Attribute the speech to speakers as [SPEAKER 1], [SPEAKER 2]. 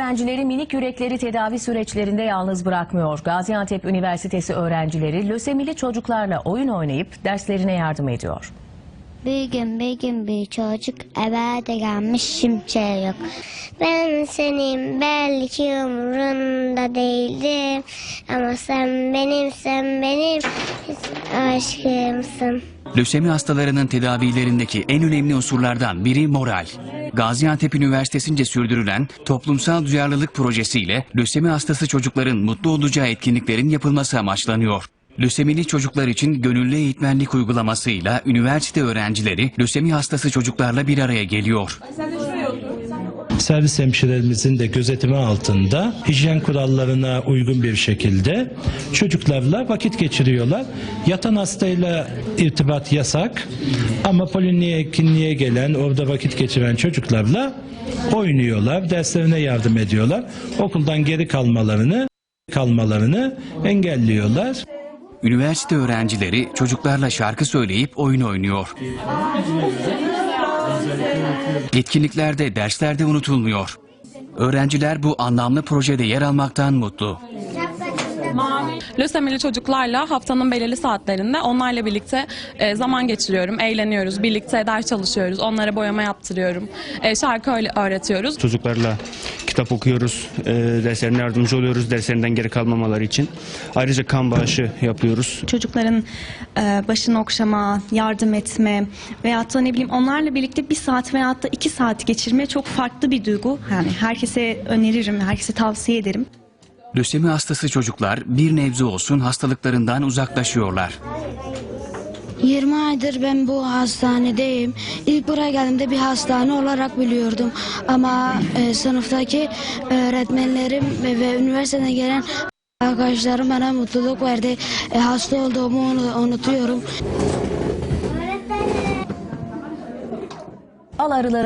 [SPEAKER 1] Öğrencileri minik yürekleri tedavi süreçlerinde yalnız bırakmıyor. Gaziantep Üniversitesi öğrencileri lösemili çocuklarla oyun oynayıp derslerine yardım ediyor.
[SPEAKER 2] Bir gün bir gün bir çocuk eve de gelmiş şimşek yok. Ben senin belki umrunda değildim. Ama sen benim sen benim aşkımsın.
[SPEAKER 3] Lösemi hastalarının tedavilerindeki en önemli unsurlardan biri moral. Gaziantep Üniversitesi'nce sürdürülen toplumsal duyarlılık projesiyle lösemi hastası çocukların mutlu olacağı etkinliklerin yapılması amaçlanıyor. Lösemili çocuklar için gönüllü eğitmenlik uygulamasıyla üniversite öğrencileri lösemi hastası çocuklarla bir araya geliyor.
[SPEAKER 4] Servis hemşirelerimizin de gözetimi altında hijyen kurallarına uygun bir şekilde çocuklarla vakit geçiriyorlar. Yatan hastayla irtibat yasak ama polikliniğe gelen orada vakit geçiren çocuklarla oynuyorlar, derslerine yardım ediyorlar. Okuldan geri kalmalarını kalmalarını engelliyorlar.
[SPEAKER 3] Üniversite öğrencileri çocuklarla şarkı söyleyip oyun oynuyor. Etkinliklerde, derslerde unutulmuyor. Öğrenciler bu anlamlı projede yer almaktan mutlu.
[SPEAKER 5] Lösemili çocuklarla haftanın belirli saatlerinde onlarla birlikte e, zaman geçiriyorum, eğleniyoruz, birlikte ders çalışıyoruz, onlara boyama yaptırıyorum, e, şarkı öyle öğretiyoruz.
[SPEAKER 6] Çocuklarla kitap okuyoruz, e, derslerine yardımcı oluyoruz derslerinden geri kalmamaları için. Ayrıca kan bağışı yapıyoruz.
[SPEAKER 7] çocukların e, başını okşama, yardım etme veyahut da ne bileyim onlarla birlikte bir saat veyahut da iki saat geçirme çok farklı bir duygu. Yani herkese öneririm, herkese tavsiye ederim.
[SPEAKER 3] Lösemi hastası çocuklar bir nebze olsun hastalıklarından uzaklaşıyorlar.
[SPEAKER 8] 20 aydır ben bu hastanedeyim. İlk buraya geldiğimde bir hastane olarak biliyordum. Ama e, sınıftaki öğretmenlerim ve, ve üniversiteden gelen arkadaşlarım bana mutluluk verdi. E, hasta olduğumu unu- unutuyorum.
[SPEAKER 1] Al arıları